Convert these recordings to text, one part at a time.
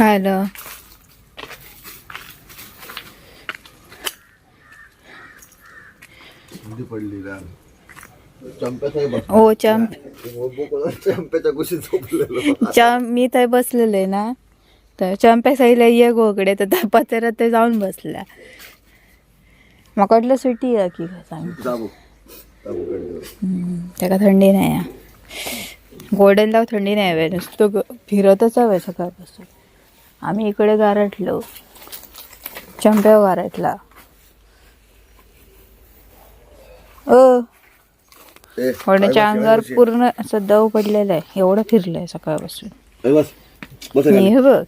आलं ओ चंप कुशीत झोपलेलो चंप. मी थंय बसलेले ना. तर चंप्या सांगितलं ये गोकडे तर त्या पत्र्यात ते जाऊन बसल्या. म्हाका वाटलं सुटी आहे की सांग. त्याका थंडी नाही आहे. गोल्डनला थंडी नाही हवे नुसतं ग- फिरतच हवं सकाळपासून. आम्ही इकडे गारटलो. चंप्या गारटला अ काय अंगावर पूर्ण असं दव पडलेलं आहे. एवढं फिरलंय सकाळपासून. हे बघ.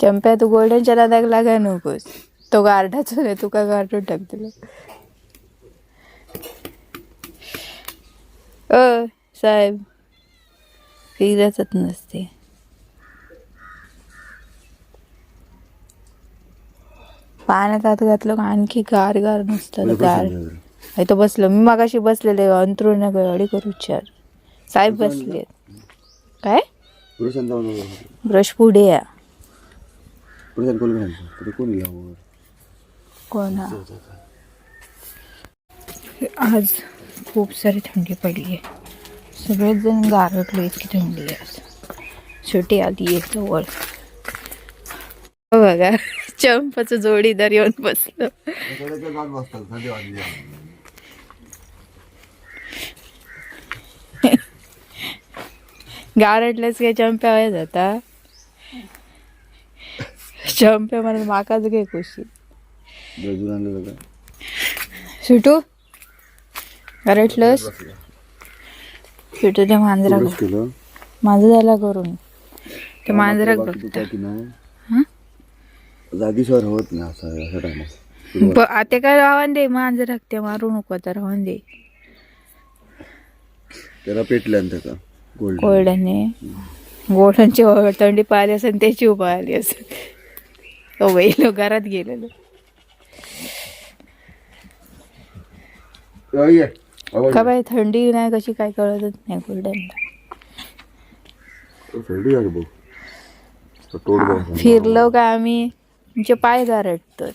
चंप्या तू गोल्डनच्या नादाक लागा नकोस. तो गार्डाचा नाही तुका गार्डून टाक तुला अ साहेब फिरतच नसते. पाण्यात हात घातलं का? आणखी गार गार नसतं गार. तो बसलो. मी मागाशी बसलेले अंतरुण गडी करू विचार साहेब बसले काय? ब्रश पुढे या. कोण? आज खूप सारी थंडी पडली आहे. सगळेच जण गारटलो इतकी थंडी आहे शेवटी आली आहे जवळ. बघा चंपाचं जोडीदार येऊन बसलं. गारटल्यास काय चंप्या वय जाता? चंप्या मला माकाच घे खुशी. सुटू? गारटलंस? सुटू ते मांजरा केलं? माझं झाला करून. ते मांजराक बाकी तू काय की नाही? जागीश्वर होत नाही असं अशा टायमात ब- आता काय राहून दे मांजराक ते मारू नको आता राहून दे. त्याला पेटल्यानंतर का गोल्ड कोरड्याने गोल्डनची थंडी पाहिली असेल त्याची उभा आली असेल. तो बैल घरात गेलेलो. का बाई थंडी नाही कशी काय कळतच नाही थंडी आहे बघ? बघ. फिरलो का आम्ही? आमचे पाय गारटतात.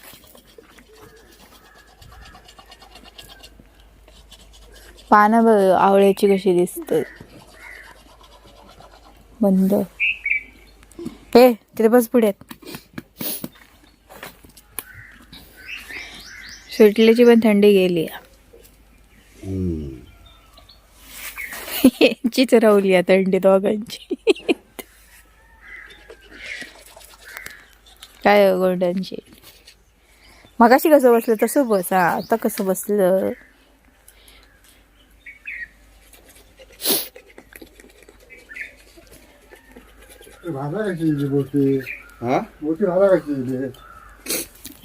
पानं बघ आवळ्याची कशी दिसतात. बंद. हे तिथे बस पुढ्यात सुटल्याची पण थंडी गेली. हम्म. यांचीच रावली आहे थंडी दोघांची. काय हो गोल्डनची मगाशी कसं बसलं? तसं बस. हा आता कसं बसलं? हा?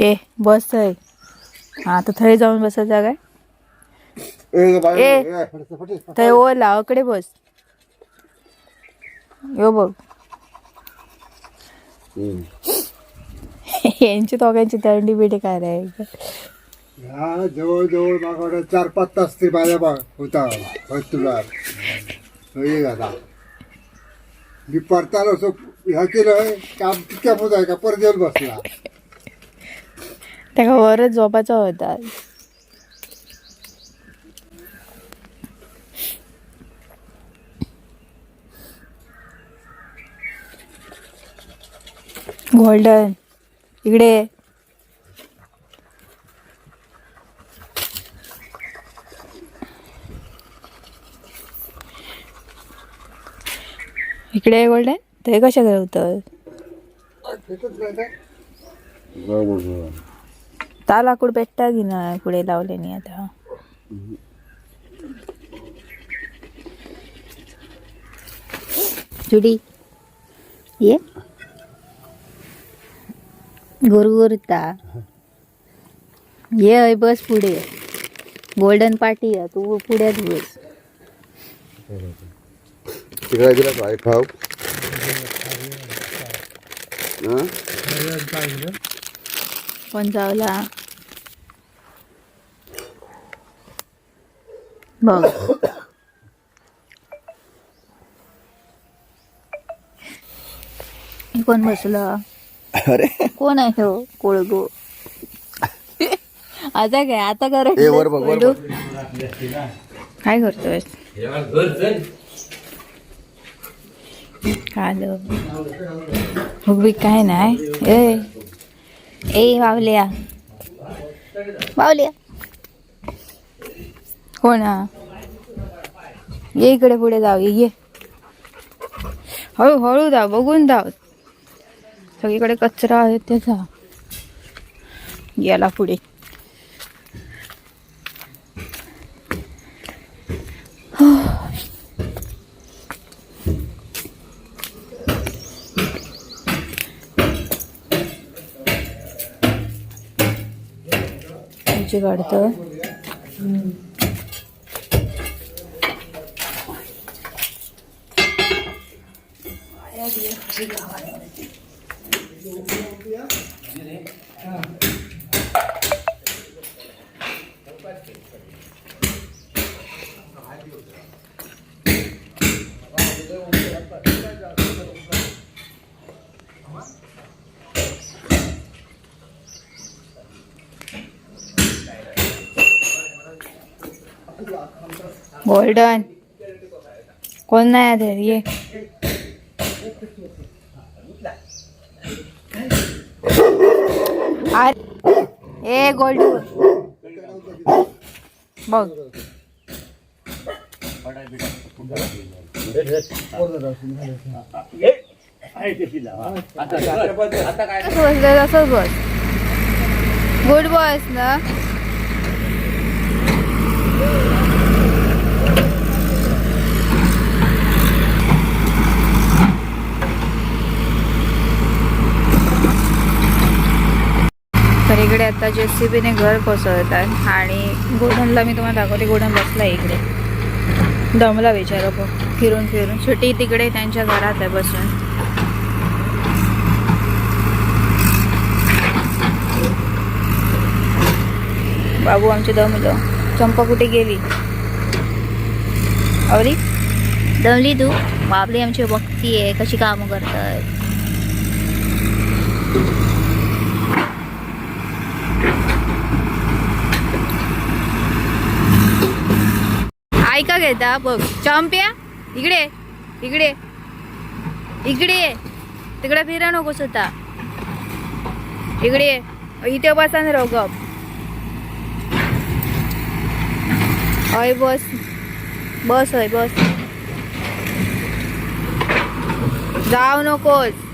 ए बस आहे हा आता थंय जाऊन बसायचा काय? ए. थंय ओ लावाकडे बस. यो बघ. यांची दोघांची थंडी बिडी काय रे? ह्या जवळजवळ मागवडे चार पाच तास ते माझ्या बा होता. तुला. झाला मी परतालो असं ह्या केलं काम तितक्या होत आहे का? परत येऊन बसला. त्या वरच झोपाचा होता. गोल्डन. इकडे. इकडे गोल्डन? ते कशा करवतं ता लाकूड भेटता की ना पुढे लावले नाही आता. जुडी. ये. गुरु उरता ये हय बस पुढे. गोल्डन पार्टी आहे तू पुढेच बस. कोण जावला. कोण अरे. कोण आहे हो कोळगो. आता काय? आता ए वर बघ वर कर बघ काय करतोय काल काय नाही. ए. ए बावल्या. बावल्या. कोण हा ये इकडे पुढे जाऊ ये हळू हळू धाव बघून धाव सगळीकडे कचरा आहे त्याचा. याला पुढे. तुझी काढतं गोल्डन. कोण नाही आहे ये. अरे. ए गोल्ड. बघ. कसं बस. गुड बॉयस ना? आता जे सी बीने घर कोसळतात आणि गोडनला मी तुम्हाला दाखवते गोडन बसला इकडे. दमला विचार फिरून फिरून. छोटी तिकडे त्यांच्या घरात आहे बसून. बाबू आमचे दमलं. चंपा कुठे गेली? अवरी दमली तू? बाबली आमची बघती आहे कशी कामं करतात का घेता? बघ. चंप्या इकडे. इकडे. इकडे तिकडे फिरा नको स्वतः. इकडे इथे बसा ना राव गप हय बस. बस हय बस. जाऊ नकोस.